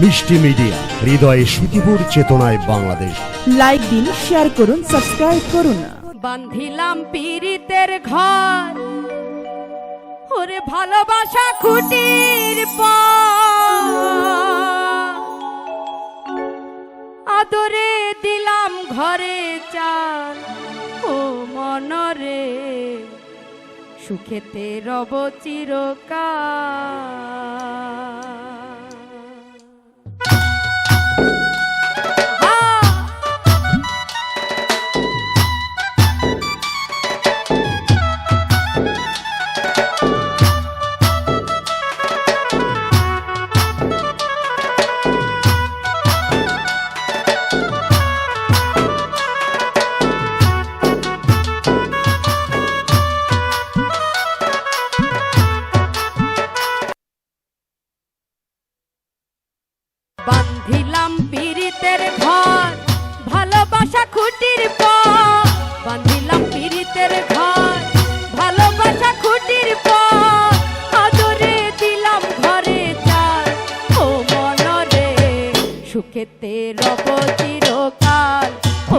মিষ্টি মিডিয়া হৃদয়ে সুখীপুর চেতনায় বাংলাদেশ। লাইক দিন শেয়ার করুন সাবস্ক্রাইব করুন। বান্ধিলাম পীড়িতের ঘর। ওরে ভালোবাসা খুঁটির। আদরে দিলাম ঘরে চাল। ও মনরে সুখেতে রব চিরকাল। ভালোবাসা খুঁটির পর বান্ধিলাম পীড়িতের ঘর। ভালোবাসা খুঁটির পর আদরে দিলাম ঘরে চার ও মনরে সুখেতে রব চিরকাল, ও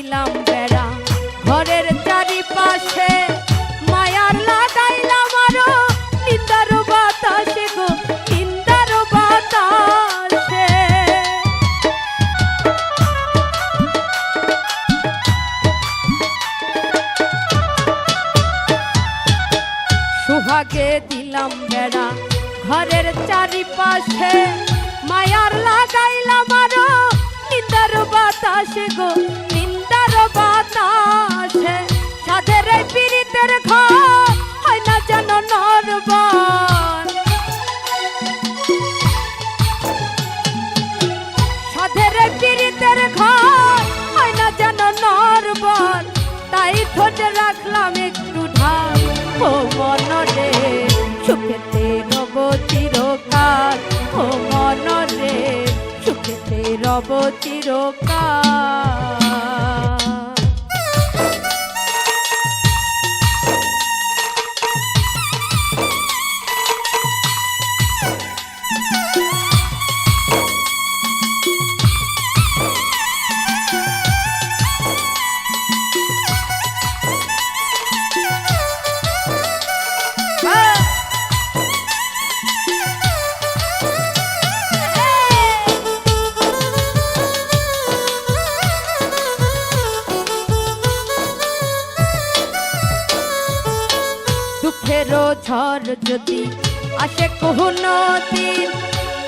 দিলাম বেড়া। ঘরের চারিপাশে মায়ার লাগাইলাম আরও গো দিলাম বেড়া। ঘরের চারিপাশে মায়ার লাগাইলাম মনরে সুখেতে রব চিরকাল। ও মনরে সুখেতে রব চিরকাল। ঝড় যদি আসে কোনো দিন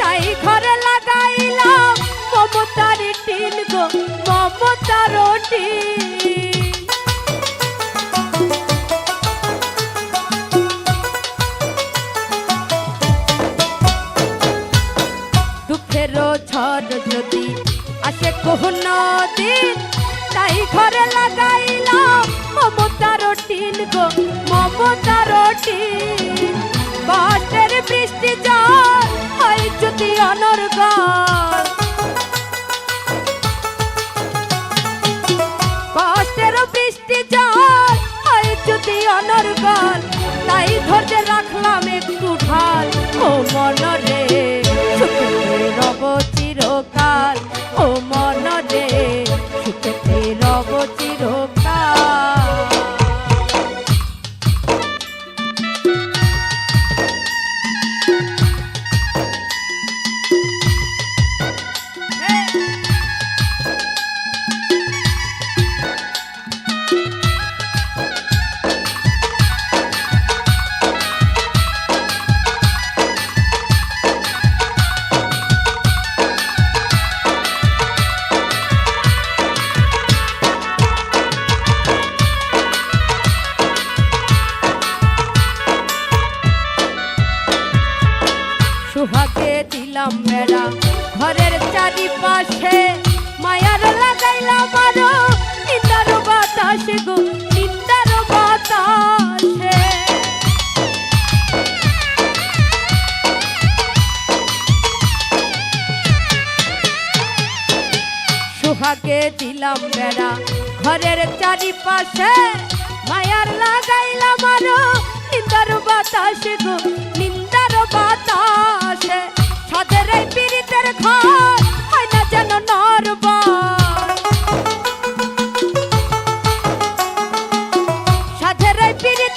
তাই ঘরে লাগাইলাম মমতার টিন গো, মমতার টিন। দুঃখেরও ঝড় যদি আসে কোনো দিন তাই ঘরে লাগাইলাম মমতার টিন গো মমতার টিন চারিপাশে মায়ার লাগাইলাম আরও নিন্দার বাতাসে গো নিন্দার বাতাসে। সোহাগে দিলাম বেড়া ঘরের চারিপাশে। মায়ার লাগাইলাম আরও নিন্দার বাতাসে গো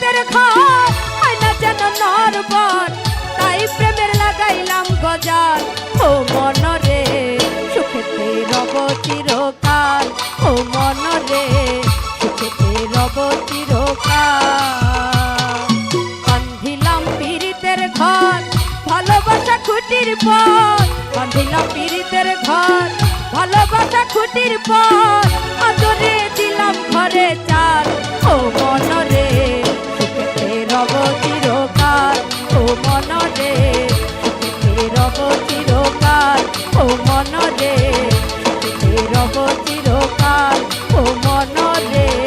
হয় না যেন নরবর, তাই প্রেমের লাগাইলাম গজার ও মনরে সুখেতে রব চিরকাল। ও মনরে সুখেতে রব চিরকাল। বান্ধিলাম পীড়িতের ঘর, ভালোবাসা খুঁটির পর। বান্ধিলাম পীড়িতের ঘর, ভালোবাসা খুঁটির পর। রব চিরকাল ও মনরে